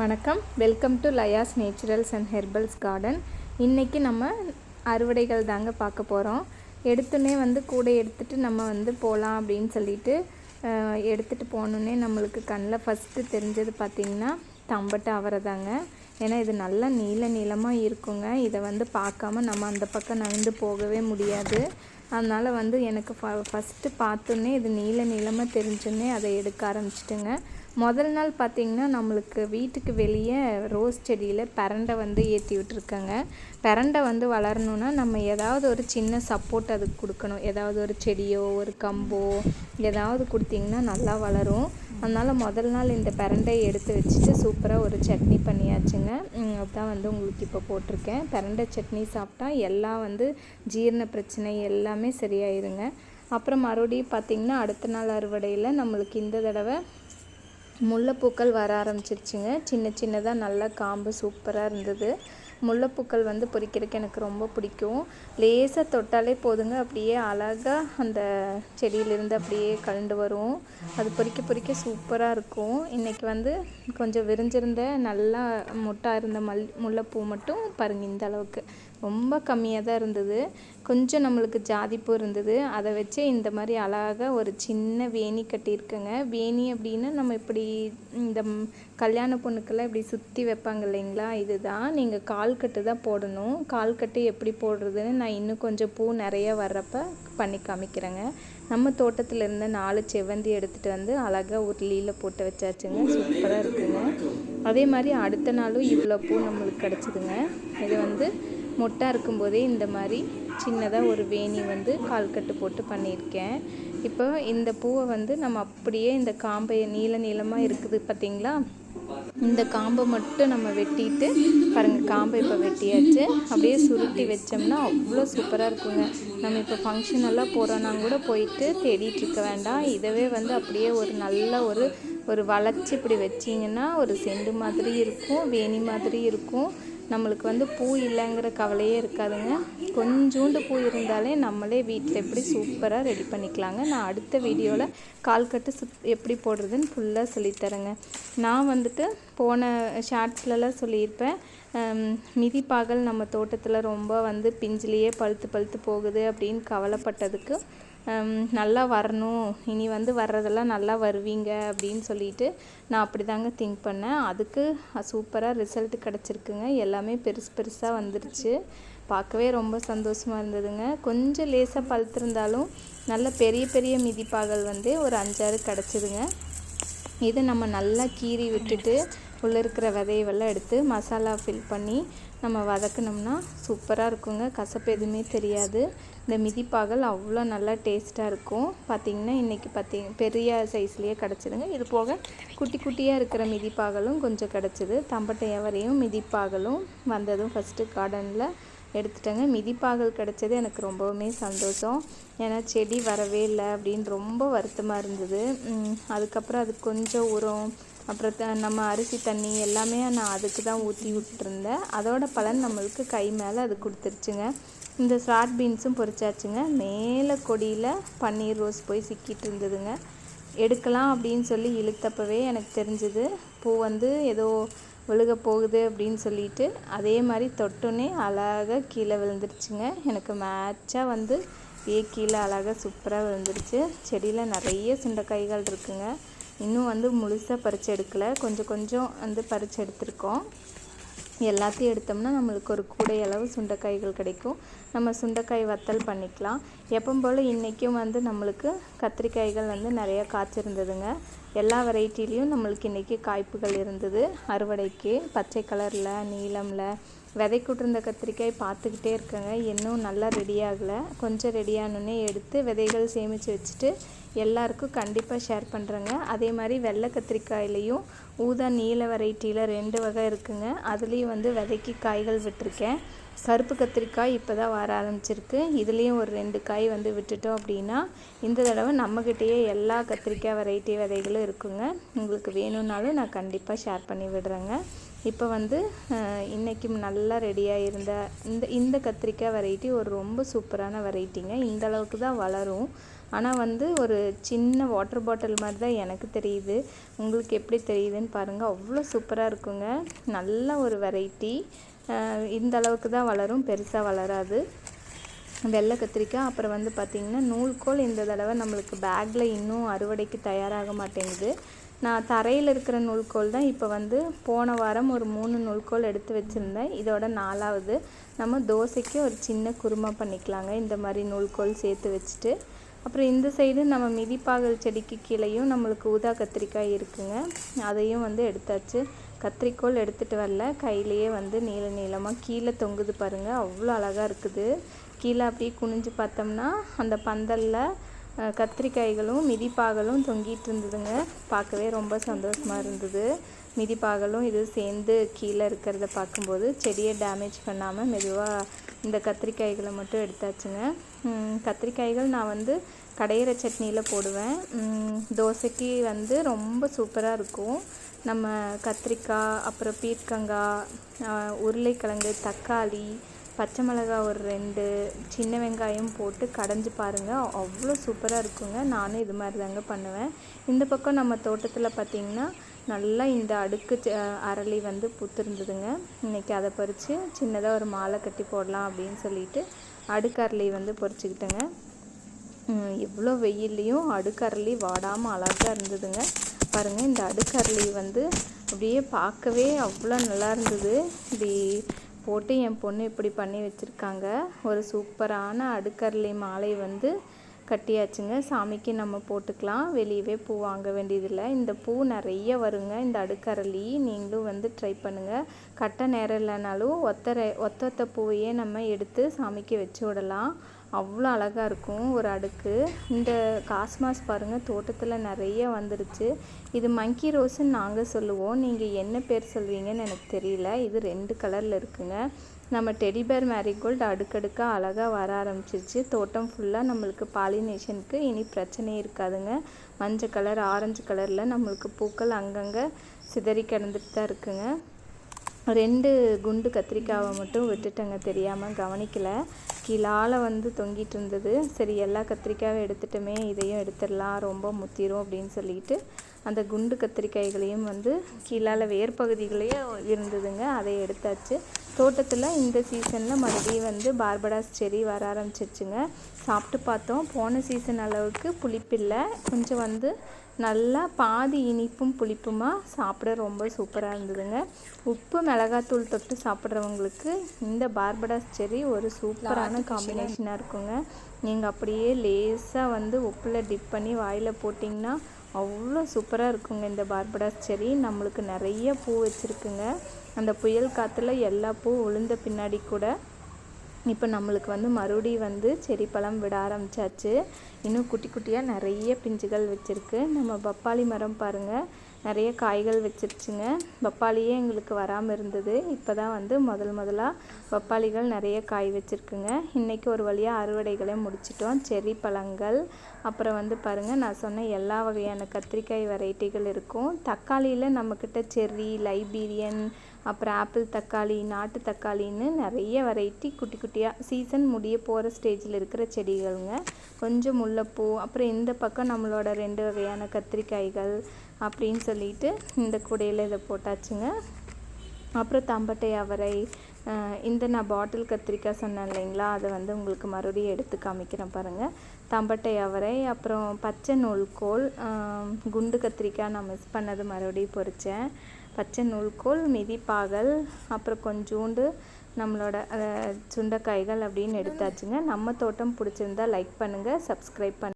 வணக்கம். Welcome to Laya's naturals and herbals garden இன்றைக்கி நம்ம அறுவடைகள் தாங்க பார்க்க போகிறோம் எடுத்துனே வந்து கூட எடுத்துகிட்டு நம்ம வந்து போகலாம் அப்படின்னு சொல்லிட்டு எடுத்துகிட்டு போகணுன்னே நம்மளுக்கு கண்ணில் ஃபஸ்ட்டு தெரிஞ்சது பார்த்திங்கன்னா தம்பட்டு அவரை தாங்க. ஏன்னா இது நல்லா நீல நீளமாக இருக்குங்க. இதை வந்து பார்க்காம நம்ம அந்த பக்கம் நகர்ந்து போகவே முடியாது. அதனால் வந்து எனக்கு ஃப ஃபஸ்ட்டு பார்த்தோன்னே இது நீல நீளமாக தெரிஞ்சோன்னே அதை எடுக்க ஆரம்பிச்சிட்டுங்க. முதல் நாள் பார்த்திங்கன்னா நம்மளுக்கு வீட்டுக்கு வெளியே ரோஸ் செடியில் பிரண்டை வந்து ஏற்றி விட்டுருக்கேங்க. பிரண்டை வந்து வளரணுன்னா நம்ம ஏதாவது ஒரு சின்ன சப்போர்ட் அதுக்கு கொடுக்கணும். ஏதாவது ஒரு செடியோ ஒரு கம்போ ஏதாவது கொடுத்திங்கன்னா நல்லா வளரும். அதனால் முதல் நாள் இந்த பிரண்டையை எடுத்து வச்சுட்டு சூப்பராக ஒரு சட்னி பண்ணியாச்சுங்க. அதுதான் அதான் வந்து உங்களுக்கு இப்போ போட்டிருக்கேன். பிரண்டை சட்னி சாப்பிட்டா எல்லாம் வந்து ஜீரண பிரச்சனை எல்லாமே சரியாயிருங்க. அப்புறம் மறுபடியும் பார்த்திங்கன்னா அடுத்த நாள் அறுவடையில் நம்மளுக்கு இந்த தடவை முல்லைப்பூக்கள் வர ஆரம்பிச்சிருச்சுங்க. சின்ன சின்னதாக நல்லா காம்பு சூப்பராக இருந்தது. முல்லைப்பூக்கள் வந்து பொறிக்கிறதுக்கு எனக்கு ரொம்ப பிடிக்கும். லேசாக தொட்டாலே போதுங்க. அப்படியே அழகாக அந்த செடியிலேருந்து அப்படியே கலண்டு வரும். அது பொறிக்க பொறிக்க சூப்பராக இருக்கும். இன்றைக்கி வந்து கொஞ்சம் விரிஞ்சிருந்த நல்லா முட்டாக இருந்த மல் முல்லைப்பூ மட்டும் பாருங்கள் இந்த அளவுக்கு. ரொம்ப கம்மியாக தான் இருந்தது. கொஞ்சம் நம்மளுக்கு ஜாதிப்பூ இருந்தது. அதை வச்சு இந்த மாதிரி அழகாக ஒரு சின்ன வேணி கட்டியிருக்கேங்க. வேணி அப்படின்னா நம்ம இப்படி இந்த கல்யாண பொண்ணுக்கெல்லாம் இப்படி சுற்றி வைப்பாங்க இல்லைங்களா? இதுதான். நீங்கள் கால் கட்டு தான் போடணும். கால் கட்டு எப்படி போடுறதுன்னு நான் இன்னும் கொஞ்சம் பூ நிறைய வர்றப்ப பண்ணி காமிக்கிறேங்க. நம்ம தோட்டத்தில் இருந்த நாலு செவ்வந்தி எடுத்துகிட்டு வந்து அழகாக உருளியில் போட்டு வச்சாச்சுங்க. சூப்பராக இருக்குங்க. அதே மாதிரி அடுத்த நாளும் இவ்வளோ பூ நம்மளுக்கு கிடச்சிதுங்க. இது வந்து மொட்டாக இருக்கும்போதே இந்த மாதிரி சின்னதாக ஒரு வேணி வந்து கால் கட்டு போட்டு பண்ணியிருக்கேன். இப்போ இந்த பூவை வந்து நம்ம அப்படியே இந்த காம்பை நீள நீளமாக இருக்குது பார்த்தீங்களா? இந்த காம்பை மட்டும் நம்ம வெட்டிட்டு பாருங்கள் காம்பை இப்போ வெட்டியாச்சு. அப்படியே சுருட்டி வச்சோம்னா அவ்வளோ சூப்பராக இருக்குங்க. நம்ம இப்போ ஃபங்க்ஷன் எல்லாம் போகிறோன்னா கூட போயிட்டு தேடிட்டு இருக்க வேண்டாம். இதவே வந்து அப்படியே ஒரு நல்ல ஒரு ஒரு வளைச்சி இப்படி வச்சிங்கன்னா ஒரு செண்டு மாதிரி இருக்கும் வேணி மாதிரி இருக்கும். நம்மளுக்கு வந்து பூ இல்லைங்கிற கவலையே இருக்காதுங்க. கொஞ்சோண்டு பூ இருந்தாலே நம்மளே வீட்டில் எப்படி சூப்பராக ரெடி பண்ணிக்கலாங்க. நான் அடுத்த வீடியோவில் கால்கட்டு சுத் எப்படி போடுறதுன்னு ஃபுல்லாக சொல்லித்தரேங்க. நான் வந்துட்டு போன ஷார்ட்ஸ்லலாம் சொல்லியிருப்பேன். மிதிப்பாகல் நம்ம தோட்டத்தில் ரொம்ப வந்து பிஞ்சிலேயே பழுத்து பழுத்து போகுது அப்படின்னு கவலைப்பட்டதுக்கு நல்லா வரணும் இனி வந்து வர்றதெல்லாம் நல்லா வருவீங்க அப்படின்னு சொல்லிட்டு நான் அப்படி தாங்க திங்க் பண்ணேன். அதுக்கு சூப்பராக ரிசல்ட் கிடச்சிருக்குங்க. எல்லாமே பெருசு பெருசாக வந்துருச்சு. பார்க்கவே ரொம்ப சந்தோஷமாக இருந்ததுங்க. கொஞ்சம் லேசாக பழுத்திருந்தாலும் நல்ல பெரிய பெரிய மிதிப்பாகல் வந்து ஒரு அஞ்சாறு கிடச்சிதுங்க. இதை நம்ம நல்லா கீறி விட்டுட்டு உள்ளே இருக்கிற விதையவெல்லாம் எடுத்து மசாலா ஃபில் பண்ணி நம்ம வதக்குனோம்னா சூப்பராக இருக்குங்க. கசப்பு எதுவுமே தெரியாது. இந்த மிதிப்பாகல் அவ்வளோ நல்லா டேஸ்ட்டாக இருக்கும். பார்த்திங்கன்னா இன்றைக்கி பார்த்திங்க பெரிய சைஸ்லேயே கிடச்சிதுங்க. இது போக குட்டி குட்டியாக இருக்கிற மிதிப்பாகலும் கொஞ்சம் கிடச்சிது. தம்பட்டை எவரையும் மிதிப்பாகலும் வந்ததும் ஃபஸ்ட்டு கார்டனில் எடுத்துட்டேங்க. மிதிப்பாகல் கிடச்சது எனக்கு ரொம்பவுமே சந்தோஷம். ஏன்னா செடி வரவே இல்லை அப்படின்னு ரொம்ப வருத்தமாக இருந்தது. அதுக்கப்புறம் அது கொஞ்சம் உரம் அப்புறம் த- நம்ம அரிசி தண்ணி எல்லாமே நான் அதுக்கு தான் ஊற்றி விட்டுருந்தேன். அதோட பலன் நம்மளுக்கு கை மேலே அது கொடுத்துருச்சுங்க. இந்த ஸ்ராட் பீன்ஸும் பொரிச்சாச்சுங்க. மேலே கொடியில் பன்னீர் ரோஸ் போய் சிக்கிட்டு இருந்ததுங்க. எடுக்கலாம் அப்படின்னு சொல்லி இழுத்தப்பவே எனக்கு தெரிஞ்சுது. பூ வந்து ஏதோ விழுக போகுது அப்படின்னு சொல்லிட்டு அதே மாதிரி தொட்டோன்னே அழகாக கீழே விழுந்துருச்சுங்க. எனக்கு மேட்சாக வந்து ஏ கீழே அழகாக சூப்பராக விழுந்துருச்சு. செடியில் நிறைய சுண்டைக்காய்கள் இருக்குங்க. இன்னும் வந்து முழுசாக பறித்து எடுக்கலை. கொஞ்சம் கொஞ்சம் வந்து பறித்து எடுத்திருக்கோம். எல்லாத்தையும் எடுத்தோம்னா நம்மளுக்கு ஒரு கூடை அளவு சுண்டைக்காய்கள் கிடைக்கும். நம்ம சுண்டைக்காய் வத்தல் பண்ணிக்கலாம். எப்பவும் போல் இன்றைக்கும் வந்து நம்மளுக்கு கத்திரிக்காய்கள் வந்து நிறையா காய்ச்சிருந்ததுங்க. எல்லா வெரைட்டிலையும் நம்மளுக்கு இன்றைக்கி காய்ப்புகள் இருந்தது. அறுவடைக்கு பச்சை கலரில் நீலமில் விதைக்குட்டிருந்த கத்திரிக்காய் பார்த்துக்கிட்டே இருக்கேங்க. இன்னும் நல்லா ரெடி ஆகலை. கொஞ்சம் ரெடியானோடனே எடுத்து விதைகள் சேமித்து வச்சுட்டு எல்லாருக்கும் கண்டிப்பாக ஷேர் பண்ணுறேங்க அதே மாதிரி வெள்ளை கத்திரிக்காயிலையும் ஊதா நீல வெரைட்டியில் ரெண்டு வகை இருக்குங்க. அதுலேயும் வந்து விதைக்கு காய்கள் விட்டிருக்கேன். கருப்பு கத்திரிக்காய் இப்போ தான் வர ஆரம்பிச்சிருக்கு. இதுலேயும் ஒரு ரெண்டு காய் வந்து விட்டுட்டோம் அப்படின்னா இந்த தடவை நம்மக்கிட்டேயே எல்லா கத்திரிக்காய் வெரைட்டி விதைகளும் இருக்குங்க. உங்களுக்கு வேணும்னாலும் நான் கண்டிப்பாக ஷேர் பண்ணி விடுறேங்க. இப்போ வந்து இன்றைக்கும் நல்லா ரெடியாக இருந்த இந்த இந்த கத்திரிக்காய் வெரைட்டி ஒரு ரொம்ப சூப்பரான வெரைட்டிங்க இந்த அளவுக்கு தான் வளரும். ஆனால் வந்து ஒரு சின்ன வாட்டர் பாட்டில் மாதிரி தான் எனக்கு தெரியுது. உங்களுக்கு எப்படி தெரியுதுன்னு பாருங்கள் அவ்வளோ சூப்பராக இருக்குங்க. நல்ல ஒரு வெரைட்டி இந்த அளவுக்கு தான் வளரும். பெருசாக வளராது. வெள்ளை கத்திரிக்காய் அப்புறம் வந்து பார்த்திங்கன்னா நூல்கோல் இந்த தடவை நம்மளுக்கு பேக்கில் இன்னும் அறுவடைக்கு தயாராக மாட்டேங்குது. நான் தரையில் இருக்கிற நூல்கோல் தான் இப்போ வந்து போன வாரம் ஒரு மூணு நூல்கோல் எடுத்து வச்சுருந்தேன். இதோட நாலாவது. நம்ம தோசைக்கு ஒரு சின்ன குருமா பண்ணிக்கலாங்க. இந்த மாதிரி நூல்கோல் சேர்த்து வச்சுட்டு. அப்புறம் இந்த சைடு நம்ம மிதிப்பாகல் செடிக்கு கீழேயும் நம்மளுக்கு ஊதா கத்திரிக்காய் இருக்குங்க. அதையும் வந்து எடுத்தாச்சு. கத்திரிக்கோல் எடுத்துகிட்டு வரல. கையிலையே வந்து நீள நீளமாக கீழே தொங்குது பாருங்கள் அவ்வளோ அழகாக இருக்குது. கீழே அப்படியே குனிஞ்சு பார்த்தோம்னா அந்த பந்தலில் கத்திரிக்காய்களும் மிதிப்பாகலும் தொங்கிட்டு இருந்ததுங்க. பார்க்கவே ரொம்ப சந்தோஷமாக இருந்தது. மிதிப்பாகலும் இது சேர்ந்து கீழே இருக்கிறத பார்க்கும்போது செடியை டேமேஜ் பண்ணாமல் மெதுவாக இந்த கத்திரிக்காய்களை மட்டும் எடுத்தாச்சுங்க. கத்திரிக்காய்கள் நான் வந்து கடையிற சட்னியில் போடுவேன். தோசைக்கு வந்து ரொம்ப சூப்பராக இருக்கும். நம்ம கத்திரிக்காய் அப்புறம் பீர்க்கங்காய் உருளைக்கிழங்கு தக்காளி பச்சை மிளகாய் ஒரு ரெண்டு சின்ன வெங்காயம் போட்டு கடைஞ்சி பாருங்கள் அவ்வளோ சூப்பராக இருக்குங்க. நானும் இது மாதிரி தாங்க பண்ணுவேன். இந்த பக்கம் நம்ம தோட்டத்தில் பார்த்திங்கன்னா நல்லா இந்த அடுக்கு அரளி வந்து பூத்துருந்ததுங்க. இன்றைக்கி அதை பறித்து சின்னதாக ஒரு மாலை கட்டி போடலாம் அப்படின்னு சொல்லிட்டு அடுக்கு அரளி வந்து பொறிச்சிக்கிட்டேங்க. எவ்வளோ வெயில்லையும் அடுக்கரளி வாடாமல் அழகாக இருந்ததுங்க. பாருங்கள் இந்த அடுக்கரளி வந்து அப்படியே பார்க்கவே அவ்வளோ நல்லா இருந்தது. இப்படி போட்டு என் பொண்ணு இப்படி பண்ணி வச்சுருக்காங்க. ஒரு சூப்பரான அடுக்கரளி மாலை வந்து கட்டியாச்சுங்க. சாமிக்கு நம்ம போட்டுக்கலாம். வெளியவே பூ வாங்க வேண்டியதில்லை. இந்த பூ நிறைய வருங்க. இந்த அடுக்கரளி நீங்களும் வந்து ட்ரை பண்ணுங்கள் கட்ட நேரம் இல்லைனாலும் ஒத்தரை ஒத்த ஒத்த பூவையே நம்ம எடுத்து சாமிக்கு வச்சு விடலாம். அவ்வளோ அழகாக இருக்கும் ஒரு அடுக்கு. இந்த காஸ்மாஸ் பாருங்கள் தோட்டத்தில் நிறைய வந்துடுச்சு இது மங்கி ரோஸுன்னு நாங்கள் சொல்லுவோம். நீங்கள் என்ன பேர் சொல்வீங்கன்னு எனக்கு தெரியல. இது ரெண்டு கலரில் இருக்குங்க. நம்ம டெடிபேர் மேரிகோல்டு அடுக்கடுக்காக அழகாக வர ஆரம்பிச்சிருச்சு. தோட்டம் ஃபுல்லாக நம்மளுக்கு பாலினேஷனுக்கு இனி பிரச்சனையே இருக்காதுங்க. மஞ்சள் கலர் ஆரஞ்சு கலரில் நம்மளுக்கு பூக்கள் அங்கங்கே சிதறி கிடந்துட்டு தான் இருக்குங்க. ரெண்டு குண்டு கத்திரிக்காவை மட்டும் விட்டுட்டேங்க தெரியாமல் கவனிக்கலை. கீழால் வந்து தொங்கிட்டு இருந்தது. சரி எல்லா கத்திரிக்காவை எடுத்துட்டோமே இதையும் எடுத்துடலாம் ரொம்ப முத்திரும் அப்படின்னு சொல்லிட்டு அந்த குண்டு கத்திரிக்காய்களையும் வந்து கீழால் வேர் பகுதிகளையும் இருந்ததுங்க அதை எடுத்தாச்சு. தோட்டத்தில் இந்த சீசனில் மறுபடியும் வந்து பார்படாஸ் செடி வர ஆரம்பிச்சிருச்சுங்க. சாப்பிட்டு பார்த்தோம். போன சீசன் அளவுக்கு புளிப்பில்லை கொஞ்சம் வந்து நல்லா பாதி இனிப்பும் புளிப்புமாக சாப்பிட ரொம்ப சூப்பராக இருந்ததுங்க. உப்பு மிளகாத்தூள் தொட்டு சாப்பிட்றவங்களுக்கு இந்த பார்படாஸ் செரி ஒரு சூப்பரான காம்பினேஷனாக இருக்குங்க. நீங்கள் அப்படியே லேஸாக வந்து உப்பில் டிப் பண்ணி வாயில் போட்டிங்கன்னா அவ்வளோ சூப்பராக இருக்குங்க இந்த பார்படாஸ் செடி. நம்மளுக்கு நிறைய பூ வச்சுருக்குங்க. அந்த புயல் காற்றுல எல்லா பூ உளுந்த பின்னாடி கூட இப்போ நம்மளுக்கு வந்து மறுபடியும் வந்து செடி பழம் விட ஆரம்பித்தாச்சு இன்னும் குட்டி குட்டியாக நிறைய பிஞ்சுகள் வச்சுருக்கு. நம்ம பப்பாளி மரம் பாருங்கள் நிறைய காய்கள் வச்சிருச்சுங்க. பப்பாளியே எங்களுக்கு வராமல் இருந்தது. இப்போ தான் வந்து முதல் முதலாக பப்பாளிகள் நிறைய காய் வச்சுருக்குங்க. இன்றைக்கி ஒரு வழியாக அறுவடைகளை முடிச்சிட்டோம். செரி பழங்கள். அப்புறம் வந்து பாருங்கள் நான் சொன்ன எல்லா வகையான கத்திரிக்காய் வெரைட்டிகள் இருக்கும். தக்காளியில் நம்மக்கிட்ட செர்ரி லைபீரியன் அப்புறம் ஆப்பிள் தக்காளி நாட்டு தக்காளின்னு நிறைய வெரைட்டி குட்டி குட்டியாக சீசன் முடிய போகிற ஸ்டேஜில் இருக்கிற செடிகளுங்க. கொஞ்சம் முல்லைப்பூ அப்புறம் இந்த பக்கம் நம்மளோட ரெண்டு வகையான கத்திரிக்காய்கள் அப்படின்னு சொல்லிட்டு இந்த கூடையில் இதை போட்டாச்சுங்க. அப்புறம் தம்பட்டை அவரை இந்த நான் பாட்டில் கத்திரிக்காய் சொன்னேன் இல்லைங்களா? அதை வந்து உங்களுக்கு மறுபடியும் எடுத்து காமிக்கிறேன் பாருங்கள் தம்பட்டை அவரை அப்புறம் பச்சை நூல்கோல் குண்டு கத்திரிக்காய் நான் மிஸ் பண்ணது மறுபடியும் பொறித்தேன் பச்சை நூல்கோல் மிதிப்பாகல் அப்புறம் கொஞ்சோண்டு நம்மளோட சுண்டைக்காய்கள் அப்படின்னு எடுத்தாச்சுங்க. நம்ம தோட்டம் பிடிச்சிருந்தா லைக் பண்ணுங்கள் சப்ஸ்கிரைப் பண்ணுங்கள்